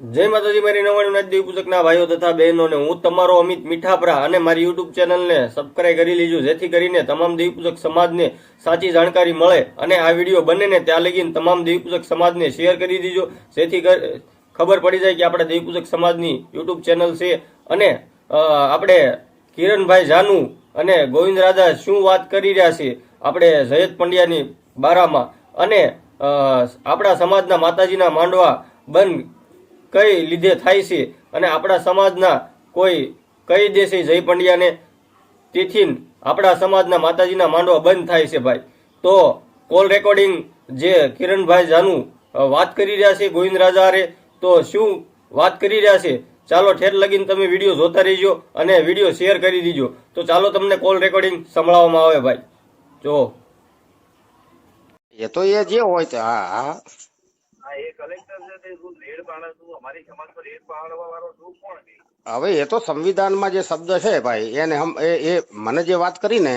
જય માતાજી, મારી નવાણી નાજદેવી પુસ્તકના ભાઈઓ તથા બહેનોને હું તમારો અમિત મીઠાપરા અને મારી યુટ્યુબ ચેનલને સબસ્ક્રાઈબ કરી લીજો જેથી કરીને તમામ દેવી પૂજક સમાજને સાચી જાણકારી મળે અને આ વીડિયો બનેને ત્યાં લગીને તમામ દેવી પૂજક સમાજને શેર કરી દીજો, જેથી ખબર પડી જાય કે આપણે દેવી પૂજક સમાજની યુટ્યુબ ચેનલ છે. અને આપણે કિરણભાઈ જાનુ અને ગોવિંદ રાજા શું વાત કરી રહ્યા છે? આપણે જયત પંડ્યાની બારામાં. અને આપણા સમાજના માતાજીના માંડવા બંધ કઈ લીધે થાય છે અને આપણા સમાજના કોઈ કઈ દેશે જય પંડ્યાને? તેથી આપણા સમાજના માતાજીના માંડવા બંધ થાય છે ભાઈ. તો કોલ રેકોર્ડિંગ જે કિરણભાઈ જાનુ વાત કરી રહ્યા છે ગોવિંદ રાજારે તો શું વાત કરી રહ્યા છે? ચાલો ઠેર લગીને તમે વીડિયો જોતા રહેજો અને વીડિયો શેર કરી દીજો. તો ચાલો તમને કોલ રેકોર્ડિંગ સંભળાવવામાં આવે ભાઈ. જો. એ તો એ જે હોય તે હા. એ કલેક્ટર છે તે શું રેડ પાડે શું? અમારી સમાજ પર રેડ પાડવા વાળો શું કોણ હવે એ તો સંવિધાનમાં જે શબ્દ છે ભાઈ એને હમ એ એ મને જે વાત કરી ને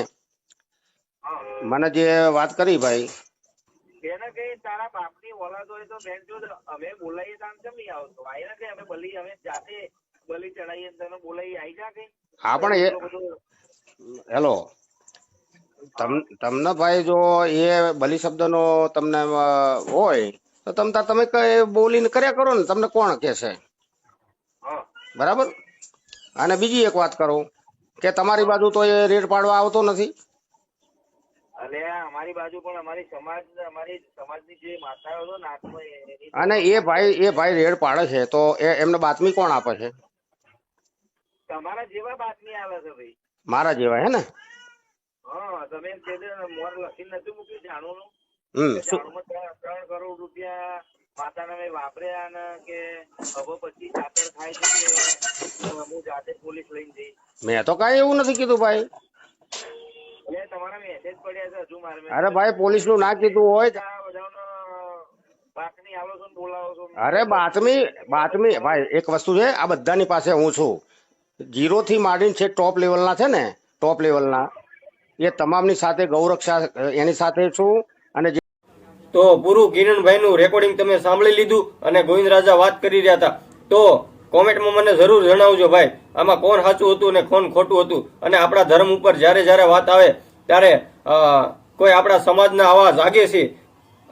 મને જે વાત કરી ભાઈ એને કઈ તારા બાપની ઓલાદ હોય તો બેન જો અમે બોલાવીએ તો કેમ નહીં આવતો? આઈ ના અમે બલી અમે જાતે બલી તને આઈ જા કઈ હા પણ એ હેલો. તમ તમને ભાઈ જો એ બલી શબ્દનો તમને હોય તો તમ તાર તમે કઈ બોલીને કર્યા કરો ને તમને કોણ કે છે? હા. બરાબર? અને બીજી એક વાત કરું કે તમારી બાજુ તો એ રેડ પાડવા આવતો નથી? અને એ ભાઈ એ ભાઈ રેડ પાડે છે તો એ એમને બાતમી કોણ આપે છે? તમારા જેવા બાતમી આવે છે ભાઈ. મારા જેવા હે ને? હા તમે મોર લખીને નથી મૂક્યું જાણુનું હમ રૂપિયા માતાના મેં વાપર્યા ને કે હવે પછી ખાતર થાય છે હું જાતે પોલીસ લઈને જઈશ. મેં તો કઈ એવું નથી કીધું ભાઈ. તમારા મેસેજ પડ્યા છે હજુ મારે અરે ભાઈ પોલીસનું ના કીધું હોય ને અરે બાતમી બાતમી ભાઈ એક વસ્તુ છે આ બધાની પાસે હું છું. જીરો થી માંડીને છે ટોપ લેવલના છે ને ટોપ લેવલના એ તમામની સાથે ગૌરક્ષા એની સાથે છું અને તો પૂરું કિરણભાઈનું રેકોર્ડિંગ તમે સાંભળી લીધું અને ગોવિંદ રાજા વાત કરી રહ્યા હતા. તો કોમેન્ટમાં મને જરૂર જણાવજો ભાઈ, આમાં કોણ સાચું હતું અને કોણ ખોટું હતું? અને આપણા ધર્મ ઉપર જ્યારે જ્યારે વાત આવે, ત્યારે કોઈ આપણા સમાજના આવા જાગે છે?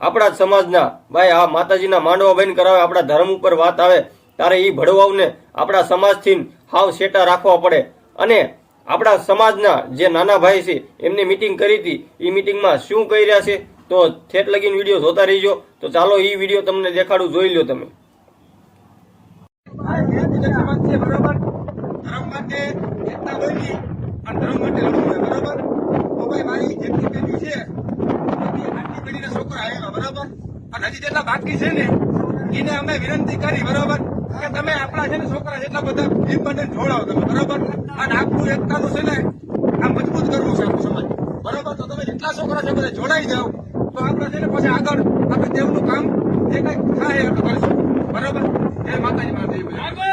આપણા જ સમાજના, ભાઈ, આ માતાજીના માંડવા બહેન કરાવે, આપણા ધર્મ ઉપર વાત આવે, ત્યારે એ ભડવાઓને આપણા સમાજથી હાવ સેટા રાખવા પડે. અને આપણા સમાજના જે નાના ભાઈ છે, એમની મિટિંગ કરી હતી એ મિટિંગમાં શું કહી રહ્યા છે? તો ઠેઠ લગીન વીડિયો જોતા રહીજો. તો ચાલો એ વીડિયો તમને દેખાડું, જોઈ લો તમે. બરાબર? ધર્મ માટે એકતા બની અને ધર્મ માટે લડવું બરાબર? તો ભાઈ, મારી જેટલી પેઢી છે છોકરા આવેલા, બરાબર? અને હજી જેટલા બાકી છે ને, એને અમે વિનંતી કરી, બરાબર? કે તમે આપણા છે ને છોકરા જેટલા બધા ભીમ બંને તમે, બરાબર? અને આપણું એકતાનું છે ને આ મજબૂત કરવું છે આપણું સમાજ. તો તમે જેટલા છોકરા છે બધા જોડાઈ જાઓ. તો આપણે છે ને પછી આગળ આપણે દેવનું કામ જે કઈ થાય આપણે કરીશું. બરાબર? જય માતાજી મારા